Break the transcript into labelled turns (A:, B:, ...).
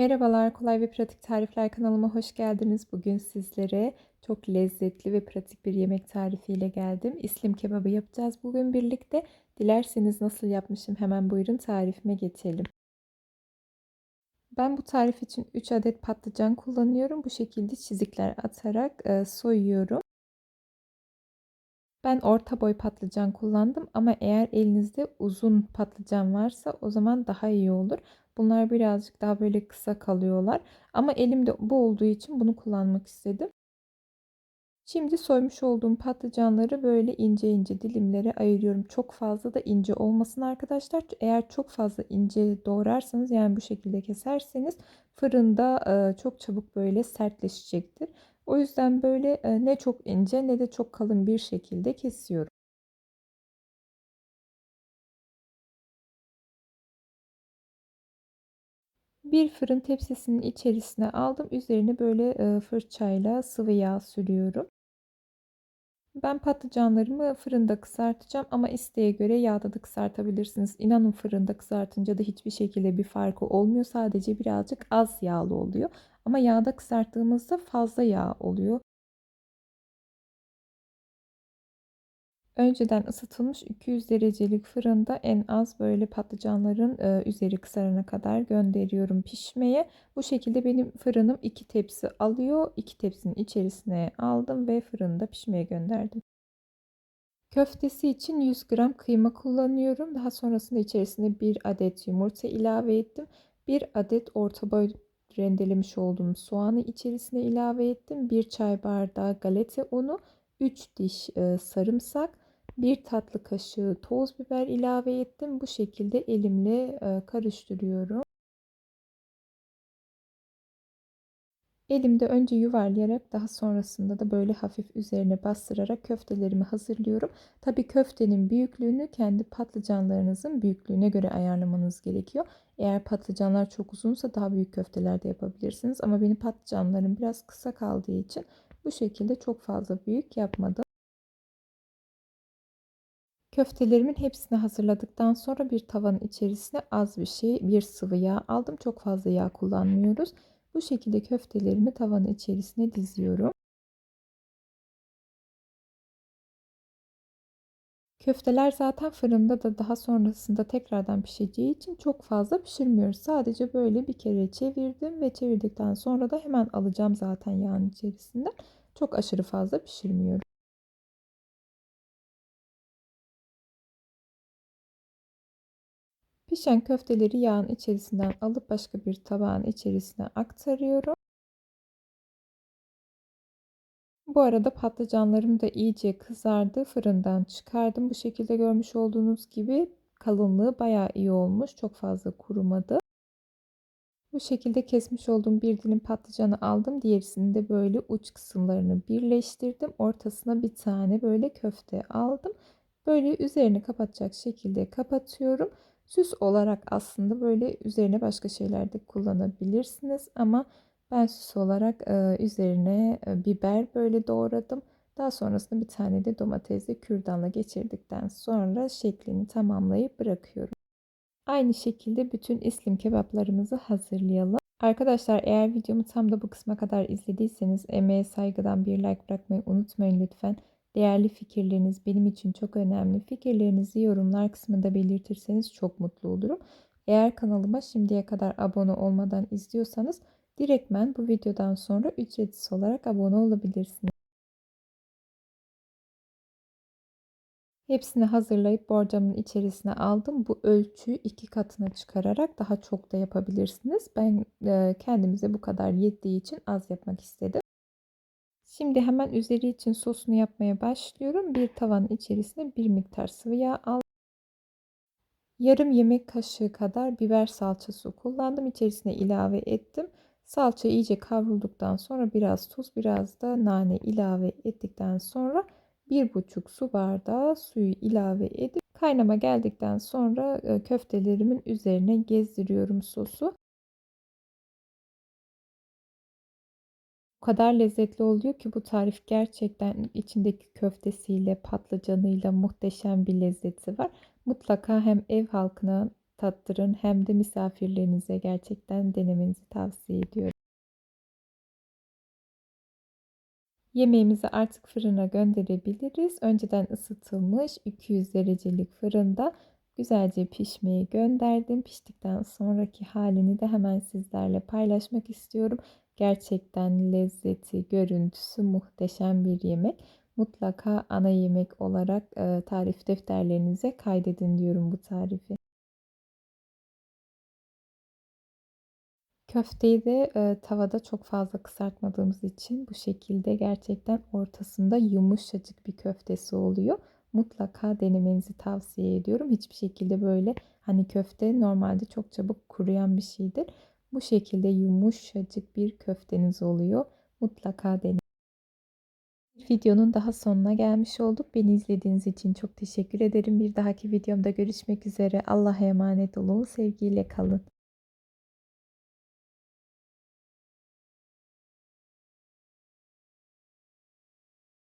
A: Merhabalar, kolay ve pratik tarifler kanalıma hoş geldiniz. Bugün sizlere çok lezzetli ve pratik bir yemek tarifiyle geldim. İslim kebabı yapacağız bugün birlikte. Dilerseniz nasıl yapmışım hemen buyurun tarifime geçelim. Ben bu tarif için 3 adet patlıcan kullanıyorum. Bu şekilde çizikler atarak e, soyuyorum. Ben orta boy patlıcan kullandım ama eğer elinizde uzun patlıcan varsa o zaman daha iyi olur. Bunlar birazcık daha böyle kısa kalıyorlar. Ama elimde bu olduğu için bunu kullanmak istedim. Şimdi soymuş olduğum patlıcanları böyle ince ince dilimlere ayırıyorum. Çok fazla da ince olmasın arkadaşlar. Eğer çok fazla ince doğrarsanız yani bu şekilde keserseniz fırında çok çabuk böyle sertleşecektir. O yüzden böyle ne çok ince ne de çok kalın bir şekilde kesiyorum. Bir fırın tepsisinin içerisine aldım. Üzerine böyle fırçayla sıvı yağ sürüyorum. Ben patlıcanlarımı fırında kızartacağım ama isteğe göre yağda da kızartabilirsiniz. İnanın fırında kızartınca da hiçbir şekilde bir farkı olmuyor. Sadece birazcık az yağlı oluyor. Ama yağda kızarttığımızda fazla yağ oluyor. Önceden ısıtılmış 200 derecelik fırında en az böyle patlıcanların e, üzeri kızarana kadar gönderiyorum pişmeye. Bu şekilde benim fırınım 2 tepsi alıyor. 2 tepsinin içerisine aldım ve fırında pişmeye gönderdim. Köftesi için 100 gram kıyma kullanıyorum. Daha sonrasında içerisine 1 adet yumurta ilave ettim. 1 adet orta boy rendelemiş olduğum soğanı içerisine ilave ettim. 1 çay bardağı galeta unu, 3 diş e, sarımsak, 1 tatlı kaşığı toz biber ilave ettim. Bu şekilde elimle e, karıştırıyorum. Elimde önce yuvarlayarak daha sonrasında da böyle hafif üzerine bastırarak köftelerimi hazırlıyorum. Tabii köftenin büyüklüğünü kendi patlıcanlarınızın büyüklüğüne göre ayarlamanız gerekiyor. Eğer patlıcanlar çok uzunsa daha büyük köfteler de yapabilirsiniz. Ama benim patlıcanlarım biraz kısa kaldığı için bu şekilde çok fazla büyük yapmadım. Köftelerimin hepsini hazırladıktan sonra bir tavanın içerisine az bir şey, bir sıvı yağ aldım. Çok fazla yağ kullanmıyoruz. Bu şekilde köftelerimi tavanın içerisine diziyorum. Köfteler zaten fırında da daha sonrasında tekrardan pişeceği için çok fazla pişirmiyoruz. Sadece böyle bir kere çevirdim ve çevirdikten sonra da hemen alacağım zaten yağın içerisinden. Çok aşırı fazla pişirmiyorum. Pişen köfteleri yağın içerisinden alıp başka bir tabağın içerisine aktarıyorum. Bu arada patlıcanlarım da iyice kızardı. Fırından çıkardım. Bu şekilde görmüş olduğunuz gibi kalınlığı bayağı iyi olmuş. Çok fazla kurumadı. Bu şekilde kesmiş olduğum bir dilim patlıcanı aldım. Diğerisini de böyle uç kısımlarını birleştirdim. Ortasına bir tane böyle köfte aldım. Böyle üzerini kapatacak şekilde kapatıyorum. Süs olarak aslında böyle üzerine başka şeyler de kullanabilirsiniz ama ben süs olarak e, üzerine e, biber böyle doğradım. Daha sonrasında bir tane de domatesle kürdanla geçirdikten sonra şeklini tamamlayıp bırakıyorum. Aynı şekilde bütün islim kebaplarımızı hazırlayalım. Arkadaşlar eğer videomu tam da bu kısma kadar izlediyseniz emeğe saygıdan bir like bırakmayı unutmayın lütfen. Değerli fikirleriniz benim için çok önemli. Fikirlerinizi yorumlar kısmında belirtirseniz çok mutlu olurum. Eğer kanalıma şimdiye kadar abone olmadan izliyorsanız direktmen bu videodan sonra ücretsiz olarak abone olabilirsiniz. Hepsini hazırlayıp borcamın içerisine aldım. Bu ölçüyü iki katına çıkararak daha çok da yapabilirsiniz. Ben kendimize bu kadar yettiği için az yapmak istedim. Şimdi hemen üzeri için sosunu yapmaya başlıyorum. Bir tavanın içerisine bir miktar sıvı yağ aldım. Yarım yemek kaşığı kadar biber salçası kullandım. İçerisine ilave ettim. Salça iyice kavrulduktan sonra biraz tuz, biraz da nane ilave ettikten sonra bir buçuk su bardağı suyu ilave edip kaynama geldikten sonra e, köftelerimin üzerine gezdiriyorum sosu. O kadar lezzetli oluyor ki bu tarif gerçekten içindeki köftesiyle, patlıcanıyla muhteşem bir lezzeti var. Mutlaka hem ev halkına tattırın hem de misafirlerinize gerçekten denemenizi tavsiye ediyorum. Yemeğimizi artık fırına gönderebiliriz. Önceden ısıtılmış 200 derecelik fırında güzelce pişmeye gönderdim. Piştikten sonraki halini de hemen sizlerle paylaşmak istiyorum. Gerçekten lezzeti, görüntüsü muhteşem bir yemek. Mutlaka ana yemek olarak e, tarif defterlerinize kaydedin diyorum bu tarifi. Köfteyi de e, tavada çok fazla kızartmadığımız için bu şekilde gerçekten ortasında yumuşacık bir köftesi oluyor. Mutlaka denemenizi tavsiye ediyorum. Hiçbir şekilde böyle hani köfte normalde çok çabuk kuruyan bir şeydir. Bu şekilde yumuşacık bir köfteniz oluyor. Mutlaka deneyin. Videonun daha sonuna gelmiş olduk. Beni izlediğiniz için çok teşekkür ederim. Bir dahaki videomda görüşmek üzere. Allah'a emanet olun. Sevgiyle kalın.